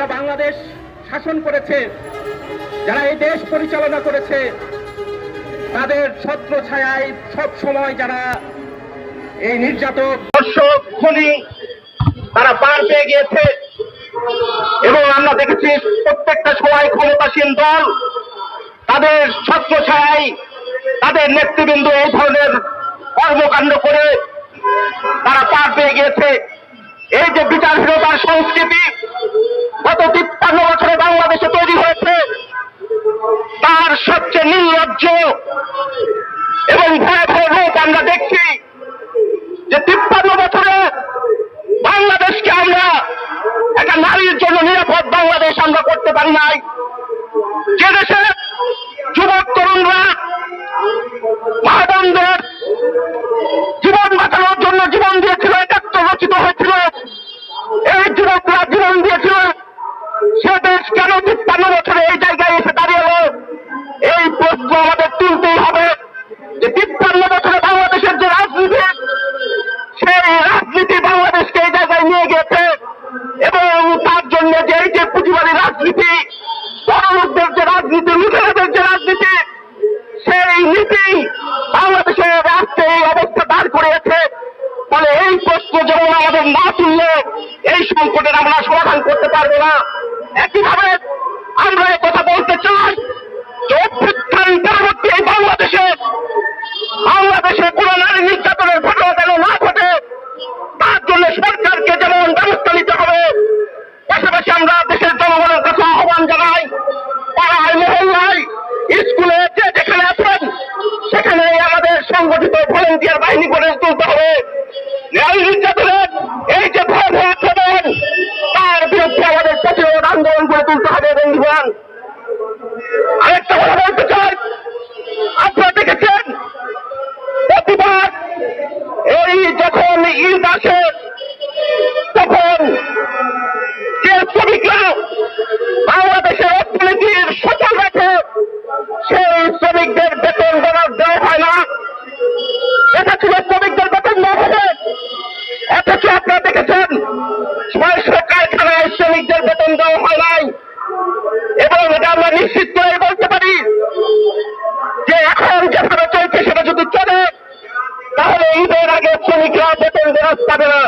যারা বাংলাদেশ শাসন করেছে, যারা এই দেশ পরিচালনা করেছে, তাদের ছত্র ছায়ায় সব সময় যারা এই নির্যাতক দর্শক, খনি, তারা পার পেয়ে গিয়েছে। এবং আমরা দেখেছি প্রত্যেকটা সময় ক্ষমতাসীন দল, তাদের ছত্র ছায়ায় তাদের নেতৃবৃন্দ এই ধরনের কর্মকাণ্ড করে তারা পার পেয়ে গিয়েছে। এই যে বিচারহীনতার সংস্কৃতি তার সবচেয়ে নির্লজ্জ এবং ভয়াবহ রূপ আমরা দেখছি যে তিপ্পান্ন বছরে বাংলাদেশকে আমরা একটা নারীর জন্য নিরাপদ বাংলাদেশ আমরা করতে পারি নাই। যে দেশে যুবক, তরুণরা মা জীবন বাঁচানোর জন্য জীবন বাংলাদেশের রাষ্ট্রে এই অবস্থা দাঁড় করিয়েছে। ফলে এই প্রশ্ন যেমন আমাদের না তুললে এই সংকটের আমরা সমাধান করতে পারব না। একইভাবে আমরা কথা বলতে চাই যে অভ্যুত্থান পরবর্তী বাংলাদেশে বাংলাদেশে কোন নারী নির্যাতনের দেখেছেন? ছয়শো কারখানায় শ্রমিকদের বেতন দেওয়া হয় নাই। এবং এটা আমরা নিশ্চিত করে বলতে পারি যে এখন যেভাবে চলছে সেটা যদি চলে, তাহলে ঈদের আগে শ্রমিকরা বেতন দেওয়া পাবে না।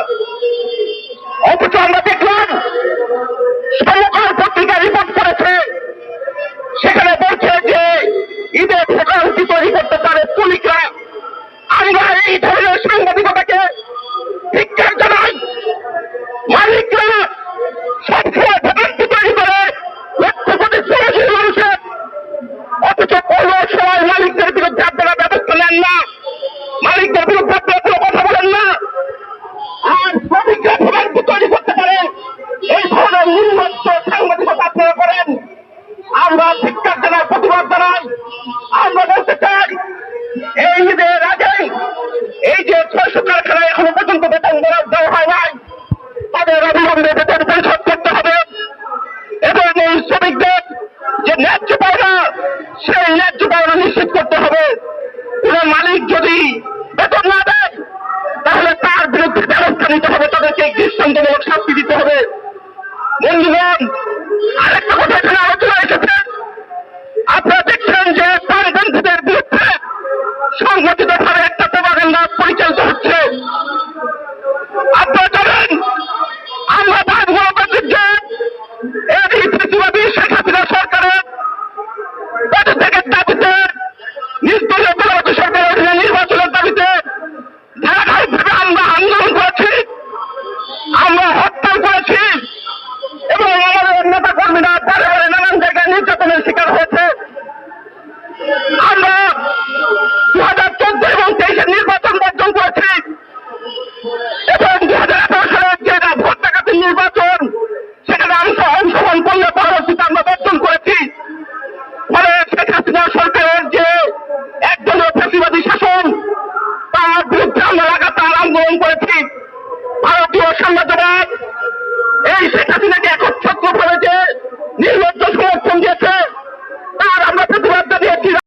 বেতন পরিশোধ করতে হবে। এবং এই শ্রমিকদের যে ন্যায্য পাওনা সেই ন্যায্য পাওনা নিশ্চিত করতে হবে। কোন মালিক যদি বেতন না দেয়, তাহলে তার বিরুদ্ধে ব্যবস্থা নিতে হবে।